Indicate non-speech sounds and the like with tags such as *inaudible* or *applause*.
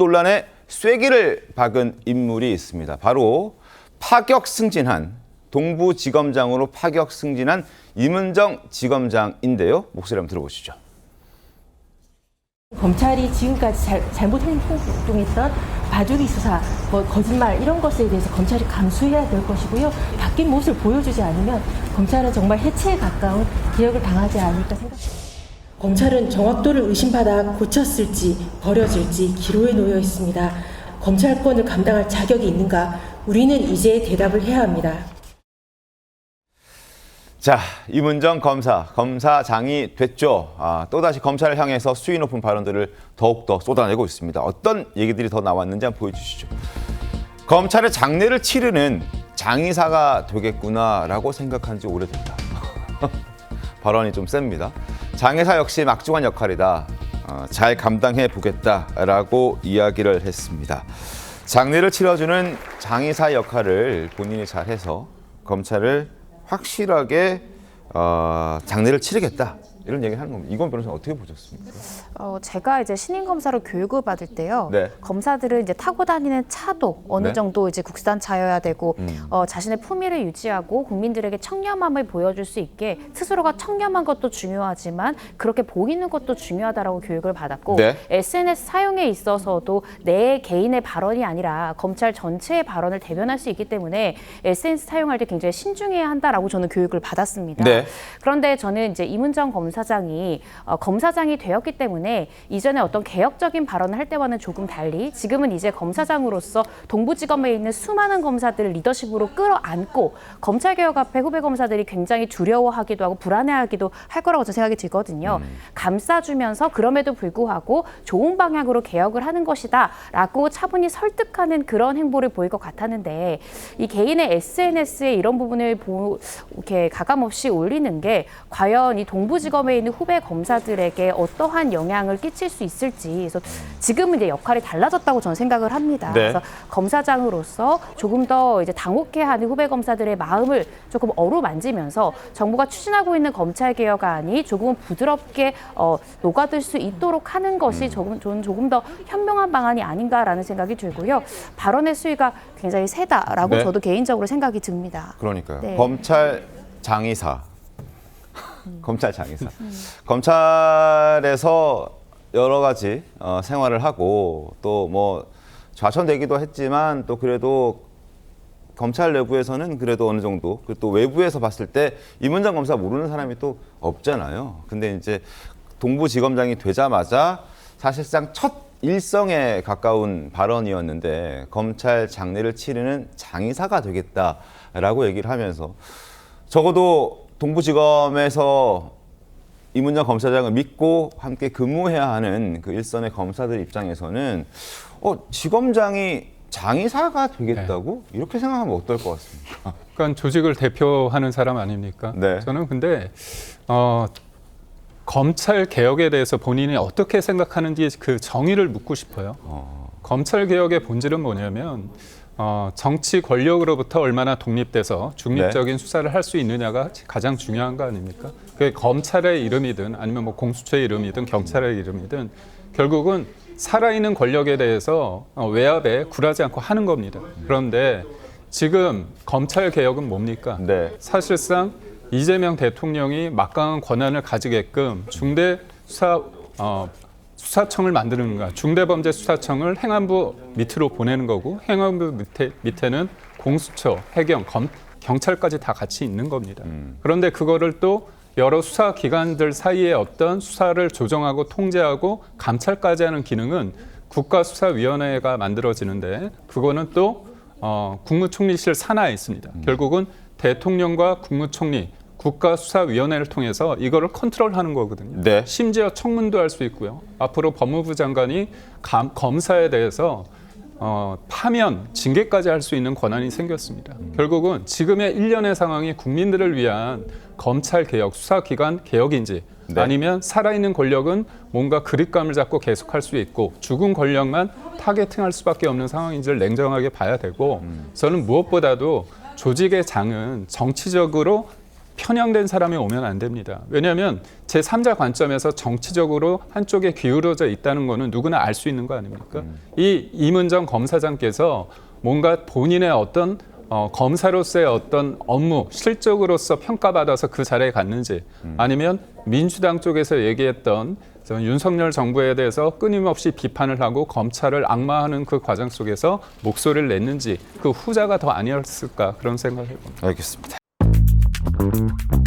논란에 쐐기를 박은 인물이 있습니다. 바로 파격 승진한 동부지검장으로 파격 승진한 임은정 지검장인데요. 목소리 한번 들어보시죠. 검찰이 지금까지 잘, 잘못 행동했던 바둑이 수사, 뭐 거짓말 이런 것에 대해서 검찰이 감수해야 될 것이고요. 바뀐 모습을 보여주지 않으면 검찰은 정말 해체에 가까운 개혁을 당하지 않을까 생각합니다. 검찰은 정확도를 의심받아 고쳤을지 버려질지 기로에 놓여 있습니다. 검찰권을 감당할 자격이 있는가? 우리는 이제 대답을 해야 합니다. 자, 임은정 검사, 검사장이 됐죠. 아, 또다시 검찰을 향해서 수위 높은 발언들을 더욱더 쏟아내고 있습니다. 어떤 얘기들이 더 나왔는지 한번 보여주시죠. 검찰의 장례를 치르는 장의사가 되겠구나라고 생각한 지 오래됐다. *laughs* 발언이 좀 셉니다. 장의사 역시 막중한 역할이다. 어, 잘 감당해 보겠다라고 이야기를 했습니다. 장례를 치러주는 장의사 역할을 본인이 잘해서 검찰을 확실하게 어, 장례를 치르겠다 이런 얘기를 하는 겁니다. 이건 변호사 어떻게 보셨습니까? 어, 제가 이제 신임 검사로 교육을 받을 때요. 네. 검사들은 이제 타고 다니는 차도 어느 네. 정도 이제 국산 차여야 되고 음. 어, 자신의 품위를 유지하고 국민들에게 청렴함을 보여줄 수 있게 스스로가 청렴한 것도 중요하지만 그렇게 보이는 것도 중요하다라고 교육을 받았고 네. SNS 사용에 있어서도 내 개인의 발언이 아니라 검찰 전체의 발언을 대변할 수 있기 때문에 SNS 사용할 때 굉장히 신중해야 한다라고 저는 교육을 받았습니다. 네. 그런데 저는 이제 임은정 검사 장이 어, 검사장이 되었기 때문에 이전에 어떤 개혁적인 발언을 할 때와는 조금 달리 지금은 이제 검사장으로서 동부지검에 있는 수많은 검사들을 리더십으로 끌어안고 검찰 개혁 앞에 후배 검사들이 굉장히 두려워하기도 하고 불안해하기도 할 거라고 저는 생각이 들거든요. 감싸주면서 그럼에도 불구하고 좋은 방향으로 개혁을 하는 것이다라고 차분히 설득하는 그런 행보를 보일 것 같았는데 이 개인의 SNS에 이런 부분을 보, 이렇게 가감 없이 올리는 게 과연 이 동부지검 에 있는 후배 검사들에게 어떠한 영향을 끼칠 수 있을지 그래서 지금은 이제 역할이 달라졌다고 저는 생각을 합니다. 네. 그래서 검사장으로서 조금 더 이제 당혹해하는 후배 검사들의 마음을 조금 어루만지면서 정부가 추진하고 있는 검찰 개혁안이 조금 부드럽게 어, 녹아들 수 있도록 하는 것이 조금 저는 조금 더 현명한 방안이 아닌가라는 생각이 들고요. 발언의 수위가 굉장히 세다라고 네. 저도 개인적으로 생각이 듭니다. 그러니까요. 네. 검찰 장의사, 검찰 장의사, 검찰에서 여러 가지 어, 생활을 하고 또 뭐 좌천되기도 했지만 또 그래도 검찰 내부에서는 그래도 어느 정도 그리고 또 외부에서 봤을 때 임은정 검사 모르는 사람이 또 없잖아요. 근데 이제 동부지검장이 되자마자 사실상 첫 일성에 가까운 발언이었는데 검찰 장례를 치르는 장의사가 되겠다라고 얘기를 하면서 적어도 동부지검에서 이문정 검사장을 믿고 함께 근무해야 하는 그 일선의 검사들 입장에서는 어, 지검장이 장의사가 되겠다고 이렇게 생각하면 어떨 것 같습니까? 그러니까 조직을 대표하는 사람 아닙니까? 네. 저는 근데 어, 검찰 개혁에 대해서 본인이 어떻게 생각하는지 그 정의를 묻고 싶어요. 어, 검찰 개혁의 본질은 뭐냐면 어, 정치 권력으로부터 얼마나 독립돼서 중립적인 네. 수사를 할 수 있느냐가 가장 중요한 거 아닙니까? 그게 검찰의 이름이든 아니면 뭐 공수처의 이름이든 경찰의 이름이든 결국은 살아있는 권력에 대해서 어, 외압에 굴하지 않고 하는 겁니다. 그런데 지금 검찰 개혁은 뭡니까? 네. 사실상 이재명 대통령이 막강한 권한을 가지게끔 중대 수사 어, 수사청을 만드는 거야. 중대범죄수사청을 행안부 밑으로 보내는 거고 행안부 밑에 밑에는 공수처, 해경, 검, 경찰까지 다 같이 있는 겁니다. 그런데 그거를 또 여러 수사 기관들 사이에 어떤 수사를 조정하고 통제하고 감찰까지 하는 기능은 국가수사위원회가 만들어지는데 그거는 또 어, 국무총리실 산하에 있습니다. 결국은 대통령과 국무총리, 국가수사위원회를 통해서 이거를 컨트롤하는 거거든요. 네. 심지어 청문도 할 수 있고요. 앞으로 법무부 장관이 감- 검사에 대해서 어, 파면, 징계까지 할 수 있는 권한이 생겼습니다. 결국은 지금의 일련의 상황이 국민들을 위한 검찰 개혁, 수사기관 개혁인지 네. 아니면 살아있는 권력은 뭔가 그립감을 잡고 계속할 수 있고 죽은 권력만 타겟팅할 수밖에 없는 상황인지를 냉정하게 봐야 되고 저는 무엇보다도 조직의 장은 정치적으로 편향된 사람이 오면 안 됩니다. 왜냐하면 제 3자 관점에서 정치적으로 한쪽에 기울어져 있다는 거는 누구나 알 수 있는 거 아닙니까? 이 이문정 검사장께서 뭔가 본인의 어떤 어, 검사로서의 어떤 업무 실적으로서 평가받아서 그 자리에 갔는지 아니면 민주당 쪽에서 얘기했던 저 윤석열 정부에 대해서 끊임없이 비판을 하고 검찰을 악마하는 그 과정 속에서 목소리를 냈는지 그 후자가 더 아니었을까 그런 생각을 해봅니다. 알겠습니다. Thank you.